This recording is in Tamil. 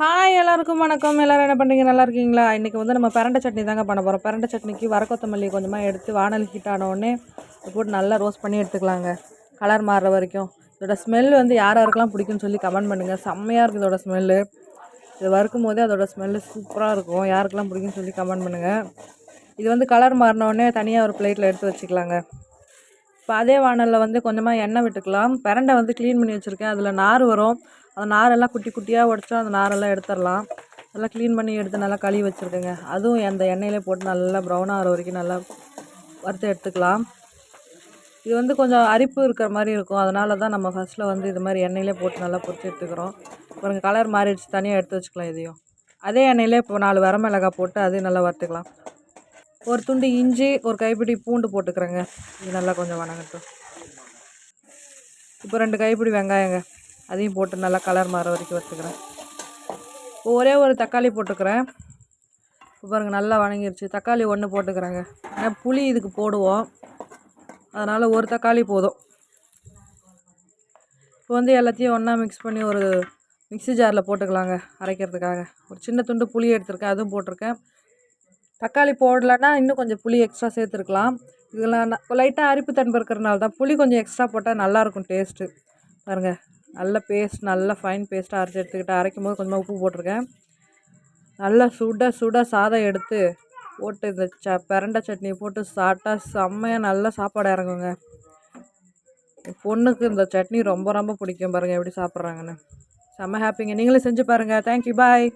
ஹாய் எல்லாருக்கும் வணக்கம். எல்லோரும் என்ன பண்ணுறீங்க நல்லா இருக்கீங்களா? இன்றைக்கி வந்து நம்ம பரண்டை சட்னி தாங்க பண்ண போகிறோம் பரண்டை சட்னிக்கு வர கொத்தமல்லி கொஞ்சமாக எடுத்து வானல் ஹீட் ஆன அது போட்டு நல்லா ரோஸ்ட் பண்ணி எடுத்துக்கலாங்க. கலர் மாறுற வரைக்கும். இதோட ஸ்மெல் வந்து யார் யாருக்கெல்லாம் பிடிக்கும்னு சொல்லி கமெண்ட் பண்ணுங்கள் செம்மையாக இருக்குது இதோட ஸ்மெல்லு இது வறுக்கும் போதே அதோட ஸ்மெல்லு சூப்பராக இருக்கும். யாருக்கெல்லாம் பிடிக்கும்னு சொல்லி கமெண்ட் பண்ணுங்கள் இது வந்து கலர் மாறினோடனே தனியாக ஒரு பிளேட்டில் எடுத்து வச்சுக்கலாங்க. இப்போ அதே வானலில் வந்து கொஞ்சமாக எண்ணெய் விட்டுக்கலாம். பிரண்டை வந்து க்ளீன் பண்ணி வச்சுருக்கேன். அதில் நார் வரும். அந்த நாரெல்லாம் குட்டி குட்டியாக உடச்சோம் அந்த நாரெல்லாம் எடுத்துடலாம். நல்லா க்ளீன் பண்ணி எடுத்து நல்லா கழுவி வச்சுருக்கேங்க. அதுவும் அந்த எண்ணெயிலே போட்டு நல்லா ப்ரௌன் ஆகிற வரைக்கும் நல்லா வறுத்து எடுத்துக்கலாம். இது வந்து கொஞ்சம் அரிப்பு இருக்கிற மாதிரி இருக்கும். அதனால தான் நம்ம ஃபஸ்ட்டில் வந்து இது மாதிரி எண்ணெயிலே போட்டு நல்லா பொறிச்சு எடுத்துக்கிறோம். பாருங்கள் கலர் மாறிடுச்சு. தனியாக எடுத்து வச்சுக்கலாம் இதையும். அதே எண்ணெயிலே இப்போ நாலு வரமிளகாய் போட்டு அதையும் நல்லா வறுத்துக்கலாம். ஒரு துண்டு இஞ்சி ஒரு கைப்பிடி பூண்டு போட்டுக்கிறேங்க. இது நல்லா கொஞ்சம் வணங்கட்டும். இப்போ ரெண்டு கைப்பிடி வெங்காயங்க. அதையும் போட்டு நல்லா கலர் மாற வரைக்கும் வச்சுக்கிறேன். இப்போ ஒரே ஒரு தக்காளி போட்டுக்கிறேன். இப்போ பாருங்கள் நல்லா வணங்கிருச்சு. தக்காளி ஒன்று போட்டுக்கிறேங்க. ஏன்னா புளி இதுக்கு போடுவோம். அதனால் ஒரு தக்காளி போதும். இப்போ வந்து எல்லாத்தையும் ஒன்றா மிக்ஸ் பண்ணி ஒரு மிக்ஸி ஜாரில் போட்டுக்கலாங்க அரைக்கிறதுக்காக. ஒரு சின்ன துண்டு புளி எடுத்திருக்கேன் அதுவும் போட்டிருக்கேன். தக்காளி போடலைன்னா இன்னும் கொஞ்சம் புளி எக்ஸ்ட்ரா சேர்த்துருக்கலாம். இதெல்லாம் லைட்டாக அரிப்பு தன்மை இருக்கிறனால தான் புளி கொஞ்சம் எக்ஸ்ட்ரா போட்டால் நல்லாயிருக்கும் டேஸ்ட்டு பாருங்கள் நல்ல பேஸ்ட் நல்ல ஃபைன் பேஸ்ட்டாக அரைச்சி எடுத்துக்கிட்டு அரைக்கும் போது கொஞ்சமாக உப்பு போட்டிருக்கேன். நல்லா சுட சுட சாதம் எடுத்து போட்டு இந்த ச பிரண்டை சட்னி போட்டு சாப்பிட்டா செம்மையாக நல்லா சாப்பாடு இறங்குங்க. பொண்ணுக்கு இந்த சட்னி ரொம்ப ரொம்ப பிடிக்கும் பாருங்கள் எப்படி சாப்பிட்றாங்கன்னு. செம்ம ஹாப்பிங்க நீங்களும் செஞ்சு பாருங்கள் தேங்க்யூ பாய்